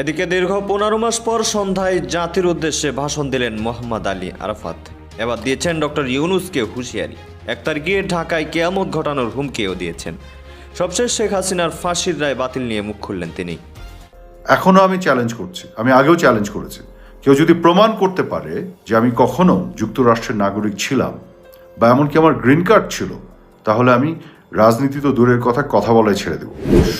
এদিকে দীর্ঘ পনেরো মাস পর সন্ধ্যায় জাতির উদ্দেশ্যে ভাষণ দিলেন মোহাম্মদ আলী আরাফাত। এবার দিয়েছেন ডক্টর ইউনুসকে হুঁশিয়ারি। এক তারিখে ঢাকায় কেয়ামত ঘটানোর হুমকিও দিয়েছেন। সবশেষ শেখ হাসিনার ফাঁসির রায় বাতিল নিয়ে মুখ খুললেন তিনি। এখনও আমি চ্যালেঞ্জ করছি। আমি আগেও চ্যালেঞ্জ করেছি। কেউ যদি প্রমাণ করতে পারে যে আমি কখনো যুক্তরাষ্ট্রের নাগরিক ছিলাম বা এমনকি আমার গ্রিন কার্ড ছিল, তাহলে আমি রাজনীতি তো দূরের কথা কথা বলাই ছেড়ে দেব।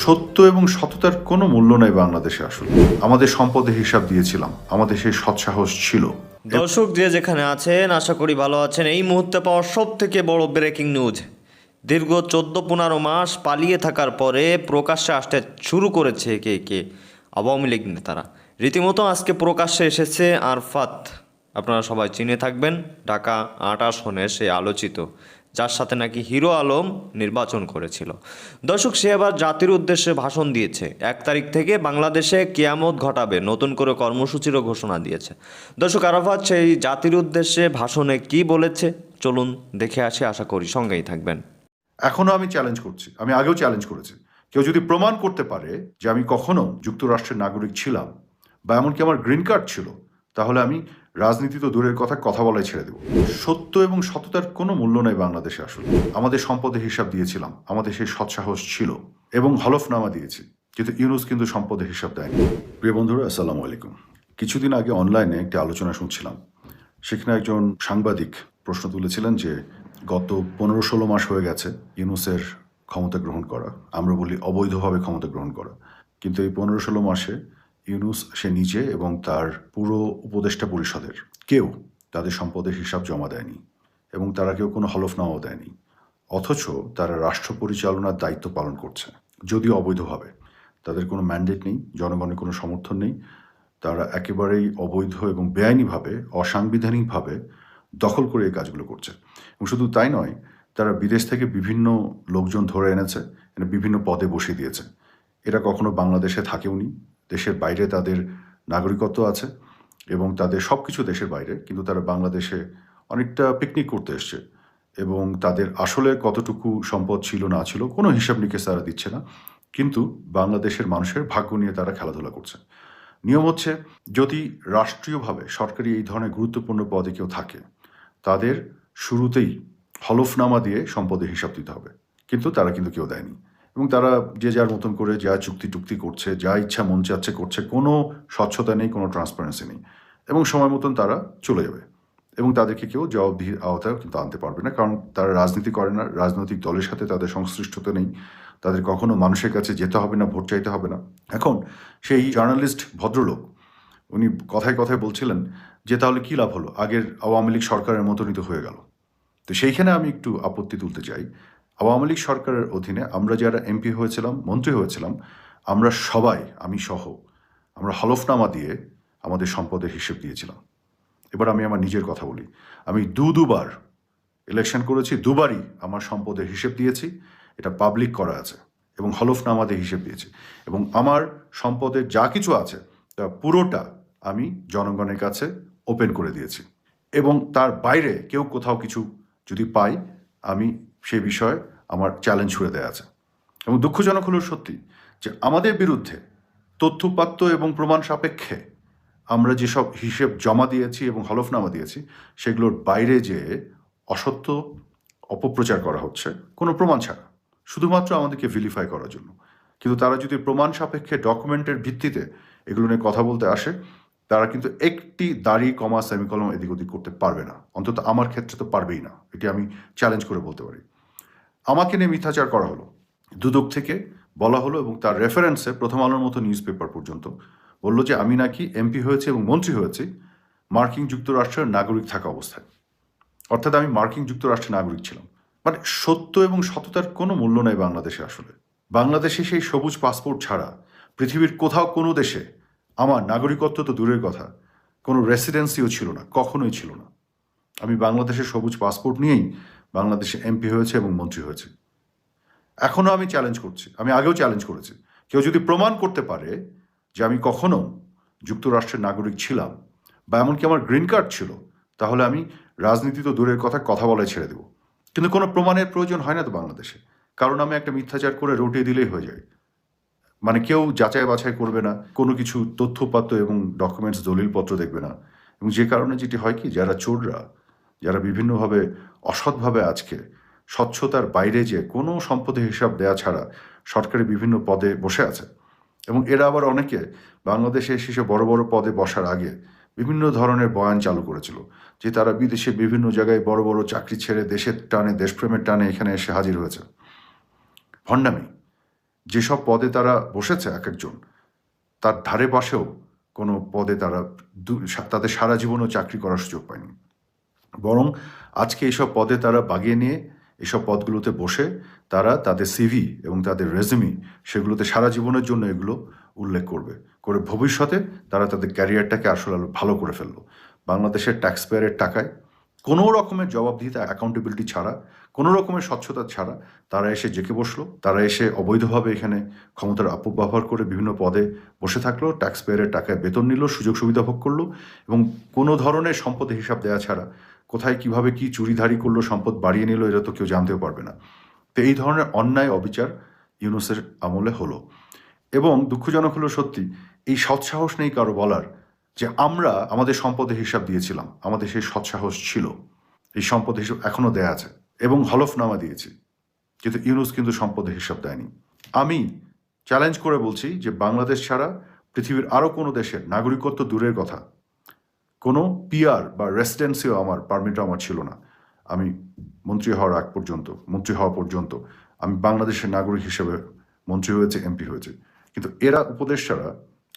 সত্য এবং সততার কোনো মূল্য নাই বাংলাদেশে আসলে। আমাদের সম্পদের হিসাব দিয়েছিলাম, আমাদের সেই সৎসাহস ছিল। দর্শক যে যেখানে আছেন, আশা করি ভালো আছেন। এই মুহূর্তে পাওয়া সব থেকে বড় ব্রেকিং নিউজ দীর্ঘ চোদ্দ পনেরো মাস পালিয়ে থাকার পরে প্রকাশ্যে আসতে শুরু করেছে কে কে? আওয়ামী লীগ নেতারা। রীতিমতো আজকে প্রকাশ্যে এসেছে আরফাত। আপনারা সবাই চিনে থাকবেন, ঢাকা আট আসনে সে আলোচিত। যার সাথে নাকি হিরো আলম নির্বাচন করেছিল। দর্শক, সে এবার জাতির উদ্দেশ্যে ভাষণ দিয়েছে। এক তারিখ থেকে বাংলাদেশে কেয়ামত ঘটাবে, নতুন করে কর্মসূচিরও ঘোষণা দিয়েছে। দর্শক, আরাফাত সেই জাতির উদ্দেশ্যে ভাষণে কি বলেছে? চলুন দেখে আসি, আশা করি সঙ্গেই থাকবেন। এখনও আমি চ্যালেঞ্জ করছি, আমি আগেও চ্যালেঞ্জ করেছি। কেউ যদি প্রমাণ করতে পারে যে আমি কখনো যুক্তরাষ্ট্রের নাগরিক ছিলাম বা এমনকি আমার গ্রিন কার্ড ছিল, তাহলে আমি রাজনীতি তো দূরের কথা কথা বলাই ছেড়ে দেব। সত্য এবং সততার কোনো মূল্য নাই বাংলাদেশে আসলে। আমাদের সম্পদের হিসাব দিয়েছিলাম, আমাদের সেই সৎসাহস ছিল এবং হলফনামা দিয়েছি, কিন্তু ইউনুস কিন্তু সম্পদের হিসাব দেয়নি। প্রিয় বন্ধুরা, আসসালামু আলাইকুম। কিছুদিন আগে অনলাইনে একটি আলোচনা শুনছিলাম। সেখানে একজন সাংবাদিক প্রশ্ন তুলেছিলেন যে, গত পনেরো ষোলো মাস হয়ে গেছে ইউনুসের ক্ষমতা গ্রহণ করা। আমরা বলি অবৈধভাবে ক্ষমতা গ্রহণ করা। কিন্তু এই পনেরো ষোলো মাসে ইউনুস সে নিজে এবং তার পুরো উপদেষ্টা পরিষদের। কেউ তাদের সম্পদের হিসাব জমা দেয়নি এবং তারা কেউ কোনো হলফনামাও দেয়নি। অথচ তারা রাষ্ট্র পরিচালনার দায়িত্ব পালন করছে। যদিও অবৈধভাবে। তাদের কোনো ম্যান্ডেট নেই, জনগণের কোনো সমর্থন নেই। তারা একেবারেই অবৈধ এবং বেআইনিভাবে, অসাংবিধানিকভাবে দখল করে এই কাজগুলো করছে। এবং শুধু তাই নয়, তারা বিদেশ থেকে বিভিন্ন লোকজন ধরে এনেছে, এনে বিভিন্ন পদে বসিয়ে দিয়েছে। এরা কখনো বাংলাদেশে থাকেওনি দেশের বাইরে তাদের নাগরিকত্ব আছে এবং তাদের সব কিছু দেশের বাইরে, কিন্তু তারা বাংলাদেশে অনেকটা পিকনিক করতে এসছে এবং তাদের আসলে কতটুকু সম্পদ ছিল, না ছিল, কোনো হিসাব নিকেশ তারা দিচ্ছে না। কিন্তু বাংলাদেশের মানুষের ভাগ্য নিয়ে তারা খেলাধুলা করছে। নিয়ম হচ্ছে, যদি রাষ্ট্রীয়ভাবে সরকারি এই ধরনের গুরুত্বপূর্ণ পদে কেউ থাকে, তাদের শুরুতেই হলফনামা দিয়ে সম্পদের হিসাব দিতে হবে। কিন্তু তারা কিন্তু কেউ দেয়নি। এবং তারা যে যার মতন করে যা চুক্তি টুক্তি করছে, যা ইচ্ছা মন চাচ্ছে করছে, কোনো স্বচ্ছতা নেই, কোনো ট্রান্সপারেন্সি নেই। এবং সময় মতন তারা চলে যাবে। এবং তাদেরকে কেউ জবাবদিহির আওতায় কিন্তু আনতে পারবে না। কারণ তারা রাজনীতি করে না, রাজনৈতিক দলের সাথে তাদের সংশ্লিষ্টতা নেই। তাদের কখনো মানুষের কাছে যেতে হবে না, ভোট চাইতে হবে না। এখন সেই জার্নালিস্ট ভদ্রলোক, উনি কথায় কথায় বলছিলেন যে, তাহলে কী লাভ হলো? আগের আওয়ামী লীগ সরকারের মতনই তো হয়ে গেল। তো সেইখানে আমি একটু আপত্তি তুলতে চাই। আওয়ামী লীগ সরকারের অধীনে আমরা যারা এমপি হয়েছিলাম, মন্ত্রী হয়েছিলাম, আমরা সবাই, আমি সহ, আমরা হলফনামা দিয়ে আমাদের সম্পদের হিসেব দিয়েছিলাম। এবার আমি আমার নিজের কথা বলি। আমি দু দুবার ইলেকশন করেছি, দুবারই আমার সম্পদের হিসেব দিয়েছি, এটা পাবলিক করা আছে এবং হলফনামা দিয়ে হিসেব দিয়েছি এবং আমার সম্পদের যা কিছু আছে, তা পুরোটা আমি জনগণের কাছে ওপেন করে দিয়েছি এবং তার বাইরে কেউ কোথাও কিছু যদি পাই, আমি সেই বিষয়ে আমার চ্যালেঞ্জ ছুড়ে দেওয়া আছে। এবং দুঃখজনক হলো সত্যি যে আমাদের বিরুদ্ধে তথ্যপাত্য এবং প্রমাণ সাপেক্ষে আমরা যেসব হিসেব জমা দিয়েছি এবং হলফনামা দিয়েছি, সেগুলোর বাইরে যে অসত্য অপপ্রচার করা হচ্ছে, কোনো প্রমাণ ছাড়া। শুধুমাত্র আমাদেরকে ভিলিফাই করার জন্য। কিন্তু তারা যদি প্রমাণ সাপেক্ষে ডকুমেন্টের ভিত্তিতে এগুলো নিয়ে কথা বলতে আসে তারা কিন্তু একটি দাড়ি, কমা সেমিকলম এদিক ওদিক করতে পারবে না। অন্তত আমার ক্ষেত্রে তো পারবেই না। এটি আমি চ্যালেঞ্জ করে বলতে পারি। আমাকে নিয়ে মিথ্যাচার করা হলো। দুদক থেকে বলা হলো এবং তার রেফারেন্সে প্রথম আলোর মতো নিউজ পেপার পর্যন্ত বলল যে, আমি নাকি এমপি হয়েছে এবং মন্ত্রী হয়েছি মার্কিন যুক্তরাষ্ট্রের নাগরিক থাকা অবস্থায়। অর্থাৎ আমি মার্কিন যুক্তরাষ্ট্রের নাগরিক ছিলাম। মানে সত্য এবং সততার কোনো মূল্য নাই বাংলাদেশে আসলে। বাংলাদেশে সেই সবুজ পাসপোর্ট ছাড়া পৃথিবীর কোথাও কোনো দেশে আমার নাগরিকত্ব তো দূরের কথা। কোনো রেসিডেন্সিও ছিল না, কখনোই ছিল না। আমি বাংলাদেশের সবুজ পাসপোর্ট নিয়েই বাংলাদেশে এমপি হয়েছে এবং মন্ত্রী হয়েছে। এখনও আমি চ্যালেঞ্জ করছি, আমি আগেও চ্যালেঞ্জ করেছি। কেউ যদি প্রমাণ করতে পারে যে আমি কখনো যুক্তরাষ্ট্রের নাগরিক ছিলাম বা এমনকি আমার গ্রিন কার্ড ছিল, তাহলে আমি রাজনীতি তো দূরের কথা কথা বলাই ছেড়ে দেব। কিন্তু কোনো প্রমাণের প্রয়োজন হয় না তো বাংলাদেশে। কারণ আমি একটা মিথ্যাচার করে রটিয়ে দিলেই হয়ে যায়। মানে কেউ যাচাই বাছাই করবে না, কোনো কিছু তথ্যপাত্র এবং ডকুমেন্টস দলিলপত্র দেখবে না। এবং যে কারণে যেটি হয় কি, যারা চোররা, যারা বিভিন্নভাবে অসৎভাবে আজকে স্বচ্ছতার বাইরে যে কোনো সম্পদের হিসাব দেয়া ছাড়া সরকারি বিভিন্ন পদে বসে আছে এবং এরা আবার অনেকে বাংলাদেশে এসে বড় বড় পদে বসার আগে বিভিন্ন ধরনের বয়ান চালু করেছিল যে তারা বিদেশে বিভিন্ন জায়গায় বড় বড় চাকরি ছেড়ে দেশের টানে, দেশপ্রেমের টানে এখানে এসে হাজির হয়েছে। ভণ্ডামি যেসব পদে তারা বসেছে এক একজন তার ধারে পাশেও কোনো পদে তারা তাদের সারা জীবনও চাকরি করার সুযোগ পায়নি। বরং আজকে এইসব পদে তারা বাগিয়ে নিয়ে এসব পদগুলোতে বসে তারা তাদের সিভি এবং তাদের রেজমি সেগুলোতে সারা জীবনের জন্য এগুলো উল্লেখ করবে। করে ভবিষ্যতে তারা তাদের ক্যারিয়ারটাকে আসলে ভালো করে ফেলল। বাংলাদেশের ট্যাক্স পেয়ারের টাকায় কোনো রকমের জবাবদিহিতা অ্যাকাউন্টেবিলিটি ছাড়া, কোনো রকমের স্বচ্ছতা ছাড়া তারা এসে জেকে বসল। তারা এসে অবৈধভাবে এখানে ক্ষমতার অপব্যবহার করে বিভিন্ন পদে বসে থাকল ট্যাক্স পেয়ারের টাকায় বেতন নিল, সুযোগ সুবিধা ভোগ করল এবং কোনো ধরনের সম্পদের হিসাব দেওয়া ছাড়া কোথায় কীভাবে কি চুরিধারি করল, সম্পদ বাড়িয়ে নিল, এটা তো কেউ জানতেও পারবে না। তো এই ধরনের অন্যায় অবিচার ইউনুসের আমলে হলো। এবং দুঃখজনক হলো সত্যি, এই সৎসাহস নেই কারও বলার যে আমরা আমাদের সম্পদের হিসাব দিয়েছিলাম, আমাদের সেই সৎসাহস ছিল। এই সম্পদের হিসাব এখনও দেয়া আছে এবং হলফনামা দিয়েছি। কিন্তু ইউনুস কিন্তু সম্পদের হিসাব দেয়নি। আমি চ্যালেঞ্জ করে বলছি যে বাংলাদেশ ছাড়া পৃথিবীর আরও কোনো দেশের নাগরিকত্ব দূরের কথা। কোনো পিআর বা রেসিডেন্সিও আমার, পারমিটও আমার ছিল না। আমি মন্ত্রী হওয়ার আগ পর্যন্ত, মন্ত্রী হওয়া পর্যন্ত আমি বাংলাদেশের নাগরিক হিসেবে মন্ত্রী হয়েছে, এমপি হয়েছে। কিন্তু এরা উপদেষ্টারা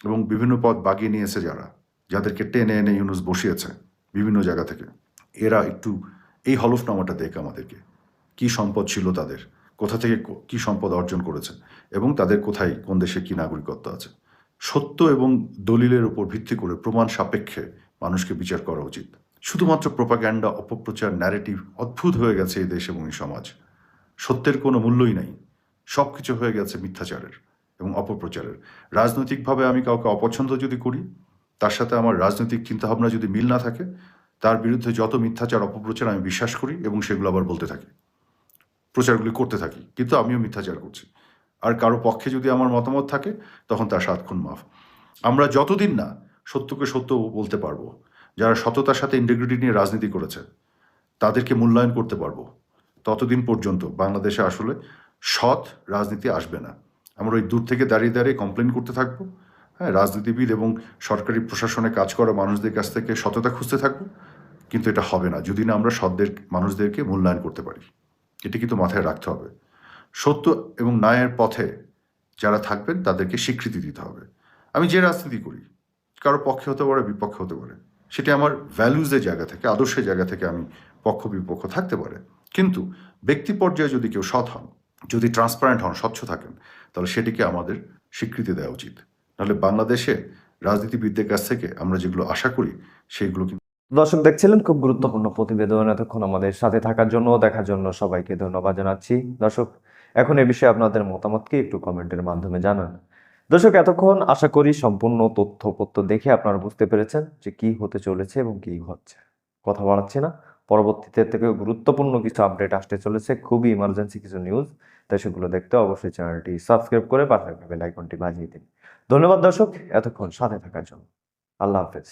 এবং বিভিন্ন পদ বাগিয়ে নিয়েছে যারা যাদেরকে টেনে এনে ইউনুস বসিয়েছে বিভিন্ন জায়গা থেকে, এরা একটু এই হলফনামাটা দেখ আমাদেরকে। কি সম্পদ ছিল তাদের? কোথা থেকে কো- সম্পদ অর্জন করেছে? এবং তাদের কোথায়, কোন দেশে কি নাগরিকত্ব আছে? সত্য এবং দলিলের উপর ভিত্তি করে প্রমাণ সাপেক্ষে মানুষকে বিচার করা উচিত। শুধুমাত্র প্রোপাগ্যান্ডা, অপপ্রচার, ন্যারেটিভ অদ্ভুত হয়ে গেছে এই দেশ এবং এই সমাজ। সত্যের কোনো মূল্যই নাই। সব কিছু হয়ে গেছে মিথ্যাচারের এবং অপপ্রচারের। রাজনৈতিকভাবে আমি কাউকে অপছন্দ যদি করি তার সাথে আমার রাজনৈতিক চিন্তাভাবনা যদি মিল না থাকে, তার বিরুদ্ধে যত মিথ্যাচার, অপপ্রচার আমি বিশ্বাস করি এবং সেগুলো আবার বলতে থাকি। প্রচারগুলি করতে থাকি, কিন্তু আমিও মিথ্যাচার করছি। আর কারও পক্ষে যদি আমার মতামত থাকে, তখন তার সাতক্ষণ মাফ। আমরা যতদিন না সত্যকে সত্য বলতে পারব, যারা সততার সাথে ইন্টিগ্রিটি নিয়ে রাজনীতি করেছে, তাদেরকে মূল্যায়ন করতে পারব। ততদিন পর্যন্ত বাংলাদেশে আসলে সৎ রাজনীতি আসবে না। আমরা ওই দূর থেকে দাঁড়িয়ে দাঁড়িয়ে কমপ্লেন করতে থাকব হ্যাঁ রাজনীতিবিদ এবং সরকারি প্রশাসনে কাজ করা মানুষদের কাছ থেকে সততা খুঁজতে থাকব, কিন্তু এটা হবে না। যদি না আমরা সৎদের, মানুষদেরকে মূল্যায়ন করতে পারি। এটি কিন্তু মাথায় রাখতে হবে। সত্য এবং ন্যায়ের পথে যারা থাকবেন, তাদেরকে স্বীকৃতি দিতে হবে। আমি যে রাজনীতি করি, কারও পক্ষে হতে পারে, বিপক্ষে হতে পারে, সেটি আমার ভ্যালুজের জায়গা থেকে, আদর্শের জায়গা থেকে আমি পক্ষ বিপক্ষ থাকতে পারে। কিন্তু ব্যক্তি পর্যায়ে যদি কেউ সৎ হন, যদি ট্রান্সপারেন্ট হন, স্বচ্ছ থাকেন, তাহলে সেটিকে আমাদের স্বীকৃতি দেওয়া উচিত। নাহলে বাংলাদেশে রাজনীতিবিদদের কাছ থেকে আমরা যেগুলো আশা করি, সেইগুলো কিন্তু দর্শক দেখছিলেন খুব গুরুত্বপূর্ণ প্রতিবেদন এতক্ষণ আমাদের সাথে থাকার জন্য, দেখার জন্য সবাইকে ধন্যবাদ জানাচ্ছি। দর্শক, এখন এ বিষয়ে আপনাদের মতামতকে একটু কমেন্টের মাধ্যমে জানান। দর্শক, এতক্ষণ আশা করি সম্পূর্ণ তথ্যপত্র দেখে আপনারা বুঝতে পেরেছেন যে কি হতে চলেছে এবং কি হচ্ছে কথা বাড়াচ্ছি না। পরবর্তীতে থেকে গুরুত্বপূর্ণ কিছু আপডেট আসতে চলেছে, খুবই ইমার্জেন্সি কিছু নিউজ তাই সেগুলো দেখতে অবশ্যই চ্যানেলটি সাবস্ক্রাইব করে পাশে বেল বাজিয়ে দিন। ধন্যবাদ দর্শক, এতক্ষণ সাথে থাকার জন্য। আল্লাহ হাফেজ।